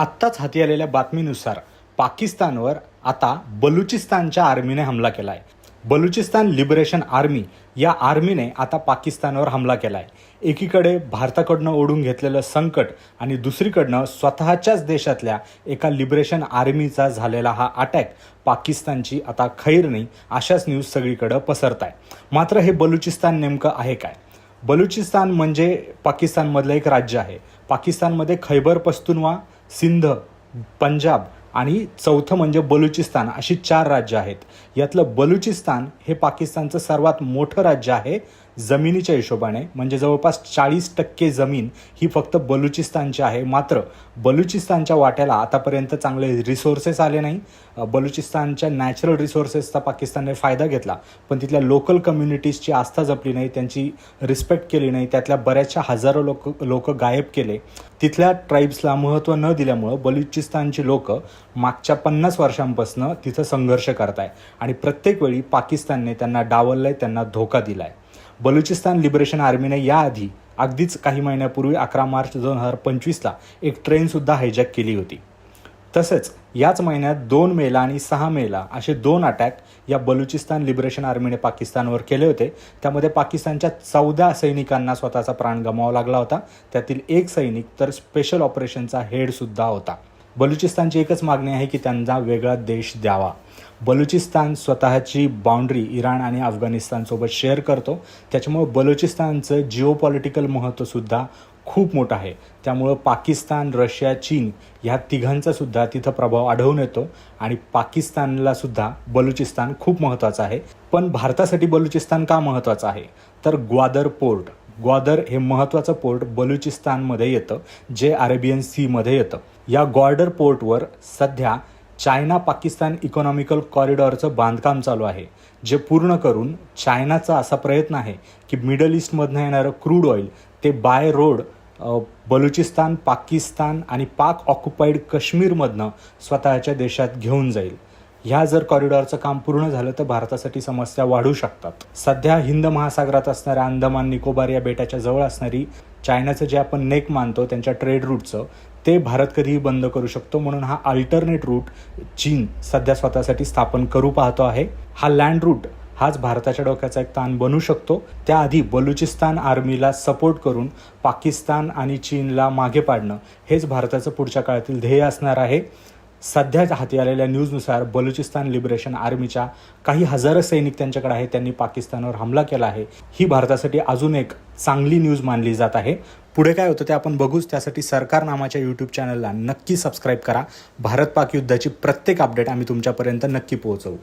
आत्ताच हाती आलेल्या बातमीनुसार पाकिस्तानवर आता बलुचिस्तानच्या आर्मीने हमला केला आहे बलुचिस्तान लिबरेशन आर्मी या आर्मीने आता पाकिस्तानवर हमला केला आहे एकीकडे भारताकडनं ओढून घेतलेलं संकट आणि दुसरीकडनं स्वतःच्याच देशातल्या एका लिबरेशन आर्मीचा झालेला हा अटॅक पाकिस्तानची आता खैर नाही अशाच न्यूज सगळीकडं पसरत आहे मात्र हे बलुचिस्तान नेमकं आहे काय? बलुचिस्तान म्हणजे पाकिस्तानमधलं एक राज्य आहे. पाकिस्तानमध्ये खैबर पस्तुनवा सिंध पंजाब आणि चौथं म्हणजे बलुचिस्तान अशी चार राज्य आहेत. यातलं बलुचिस्तान हे पाकिस्तानचं सर्वात मोठं राज्य आहे. जमिनीच्या हिशोबाने म्हणजे जवळपास चाळीस टक्के जमीन ही फक्त बलुचिस्तानची आहे. मात्र बलुचिस्तानच्या वाट्याला आतापर्यंत चांगले रिसोर्सेस आले नाही. बलुचिस्तानच्या नॅचरल रिसोर्सेसचा पाकिस्तानने फायदा घेतला. पण तिथल्या लोकल कम्युनिटीजची आस्था जपली नाही त्यांची रिस्पेक्ट केली नाही. त्यातल्या बऱ्याचशा हजारो लोक लोक गायब केले. तिथल्या ट्राईब्सला महत्त्व न दिल्यामुळं बलुचिस्तानची लोक मागच्या पन्नास वर्षांपासून तिथं संघर्ष करत आहे आणि प्रत्येक वेळी पाकिस्तानने त्यांना डावललंय त्यांना धोका दिलाय. बलुचिस्तान लिबरेशन आर्मीने याआधी अगदीच काही महिन्यापूर्वी अकरा मार्च दोन हजार पंचवीसला एक ट्रेनसुद्धा हायजॅक केली होती. तसेच याच महिन्यात दोन मेला आणि सहा मेला असे दोन अटॅक या बलुचिस्तान लिबरेशन आर्मीने पाकिस्तानवर केले होते. त्यामध्ये पाकिस्तानच्या चौदा सैनिकांना स्वतःचा प्राण गमावा लागला होता. त्यातील एक सैनिक तर स्पेशल ऑपरेशनचा हेडसुद्धा होता. बलुचिस्तानची एकच मागणी आहे की त्यांना वेगळा देश द्यावा. बलुचिस्तान स्वतःची बाउंड्री इराण आणि अफगाणिस्तानसोबत शेअर करतो. त्याच्यामुळं बलुचिस्तानचं जिओ पॉलिटिकल महत्त्वसुद्धा खूप मोठं आहे. त्यामुळं पाकिस्तान रशिया चीन ह्या तिघांचासुद्धा तिथं प्रभाव आढळून येतो आणि पाकिस्तानलासुद्धा बलुचिस्तान खूप महत्त्वाचं आहे. पण भारतासाठी बलुचिस्तान का महत्त्वाचं आहे? तर ग्वादर पोर्ट. ग्वादर हे महत्त्वाचं पोर्ट बलुचिस्तानमध्ये येतं जे अरेबियन सीमध्ये येतं. या गॉर्डर पोर्टवर सध्या चायना पाकिस्तान इकॉनॉमिकल कॉरिडॉरचं बांधकाम चालू आहे जे पूर्ण करून चायनाचा असा प्रयत्न आहे की मिडल ईस्टमधनं येणारं क्रूड ऑइल ते बाय रोड बलुचिस्तान पाकिस्तान आणि पाक ऑक्युपाईड काश्मीरमधनं स्वतःच्या देशात घेऊन जाईल. ह्या जर कॉरिडॉरचं काम पूर्ण झालं तर भारतासाठी समस्या वाढू शकतात. सध्या हिंद महासागरात असणाऱ्या अंदमान निकोबार या बेटाच्या जवळ असणारी चायनाचं जे आपण नेक मानतो त्यांच्या ट्रेड रूटचं ते भारत कधीही बंद करू शकतो. म्हणून हा अल्टरनेट रूट चीन सध्या स्वतःसाठी स्थापन करू पाहतो आहे. हा लँड रूट हाच भारताच्या डोक्याचा एक ताण बनू शकतो. त्याआधी बलुचिस्तान आर्मीला सपोर्ट करून पाकिस्तान आणि चीनला मागे पाडणं हेच भारताचं पुढच्या काळातील ध्येय असणार आहे. सध्या हाती आलेल्या न्यूजनुसार बलुचिस्तान लिबरेशन आर्मीच्या काही हजारो सैनिक त्यांच्याकडे आहेत. त्यांनी पाकिस्तानवर हमला केला आहे. ही भारतासाठी अजून एक चांगली न्यूज मानली जात आहे. पुढे काय होतं ते आपण बघूच. त्यासाठी सरकार नामाच्या यूट्यूब चॅनलला नक्की सबस्क्राईब करा. भारत पाक युद्धाची प्रत्येक अपडेट आम्ही तुमच्यापर्यंत नक्की पोहोचवू.